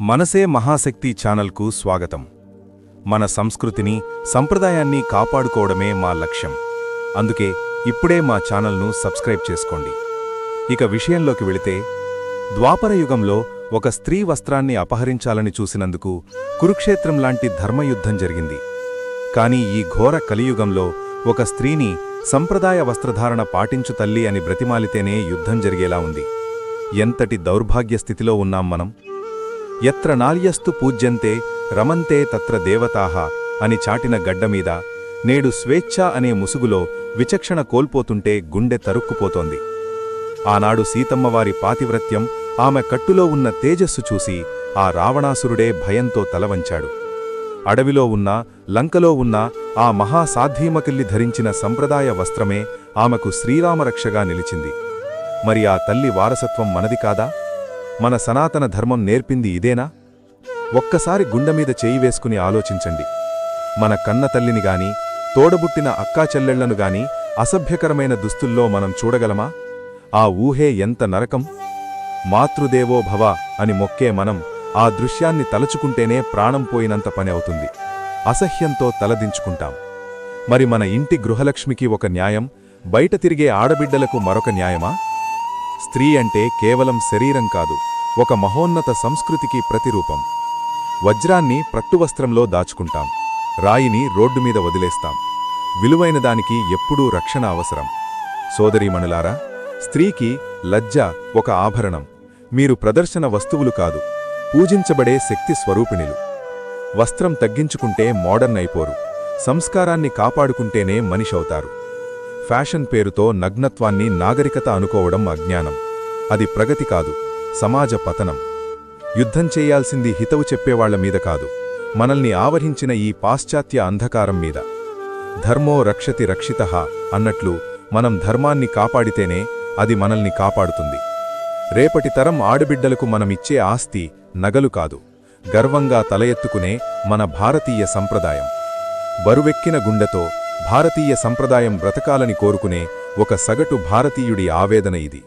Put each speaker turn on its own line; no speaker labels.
మనసే మహాశక్తి ఛానల్కు స్వాగతం. మన సంస్కృతిని సంప్రదాయాన్ని కాపాడుకోవడమే మా లక్ష్యం. అందుకే ఇప్పుడే మా ఛానల్ను సబ్స్క్రైబ్ చేసుకోండి. ఇక విషయంలోకి వెళితే ద్వాపరయుగంలో ఒక స్త్రీ వస్త్రాన్ని అపహరించాలని చూసినందుకు కురుక్షేత్రం లాంటి ధర్మయుద్ధం జరిగింది. కాని ఈ ఘోర కలియుగంలో ఒక స్త్రీని సంప్రదాయ వస్త్రధారణ పాటించు తల్లి అని బ్రతిమాలితేనే యుద్ధం జరిగేలా ఉంది. ఎంతటి దౌర్భాగ్య స్థితిలో ఉన్నాం మనం? ఎత్ర నాల్యస్తు పూజ్యంతే రమంతే తత్ర దేవతాహ అని చాటిన గడ్డమీద నేడు స్వేచ్ఛ అనే ముసుగులో విచక్షణ కోల్పోతుంటే గుండె తరుక్కుపోతోంది. ఆనాడు సీతమ్మవారి పాతివ్రత్యం ఆమె కట్టులో ఉన్న తేజస్సు చూసి ఆ రావణాసురుడే భయంతో తలవంచాడు. అడవిలో ఉన్న లంకలో ఉన్న ఆ మహాసాధ్వీమకిల్లి ధరించిన సంప్రదాయ వస్త్రమే ఆమెకు శ్రీరామరక్షగా నిలిచింది. మరి ఆ తల్లి వారసత్వం మనది కాదా? మన సనాతన ధర్మం నేర్పింది ఇదేనా? ఒక్కసారి గుండెమీద చేయి వేసుకుని ఆలోచించండి. మన కన్న తల్లిని గాని తోడబుట్టిన అక్కా చెల్లెళ్ళను గాని అసభ్యకరమైన దుస్తుల్లో మనం చూడగలమా? ఆ ఊహే ఎంత నరకం? మాతృదేవో భవ అని మొక్కే మనం ఆ దృశ్యాన్ని తలచుకుంటేనే ప్రాణం పోయినంత పని అవుతుంది. అసహ్యంతో తలదించుకుంటాం. మరి మన ఇంటి గృహలక్ష్మికి ఒక న్యాయం బయట తిరిగే ఆడబిడ్డలకు మరొక న్యాయమా? స్త్రీ అంటే కేవలం శరీరం కాదు ఒక మహోన్నత సంస్కృతికి ప్రతిరూపం. వజ్రాన్ని ప్రట్టువస్త్రంలో దాచుకుంటాం రాయిని రోడ్డు మీద వదిలేస్తాం. విలువైన దానికి ఎప్పుడూ రక్షణ అవసరం. సోదరీమణులారా స్త్రీకి లజ్జ ఒక ఆభరణం. మీరు ప్రదర్శన వస్తువులు కాదు పూజించబడే శక్తి స్వరూపిణిలు. వస్త్రం తగ్గించుకుంటే మోడర్న్ అయిపోరు సంస్కారాన్ని కాపాడుకుంటేనే మనిషవుతారు ఫ్యాషన్ పేరుతో నగ్నత్వాన్ని నాగరికత అనుకోవడం అజ్ఞానం. అది ప్రగతి కాదు సమాజ పతనం. యుద్ధం చేయాల్సింది హితవు చెప్పేవాళ్ళ మీద కాదు మనల్ని ఆవహించిన ఈ పాశ్చాత్య అంధకారం మీద. ధర్మో రక్షతి రక్షిత అన్నట్లు మనం ధర్మాన్ని కాపాడితేనే అది మనల్ని కాపాడుతుంది. రేపటి తరం ఆడబిడ్డలకు మనమిచ్చే ఆస్తి నగలు కాదు గర్వంగా తల ఎత్తుకునే మన భారతీయ సంప్రదాయం. బరువెక్కిన గుండెతో భారతీయ సంప్రదాయం బ్రతకాలని కోరుకునే ఒక సగటు భారతీయుడి ఆవేదన ఇది.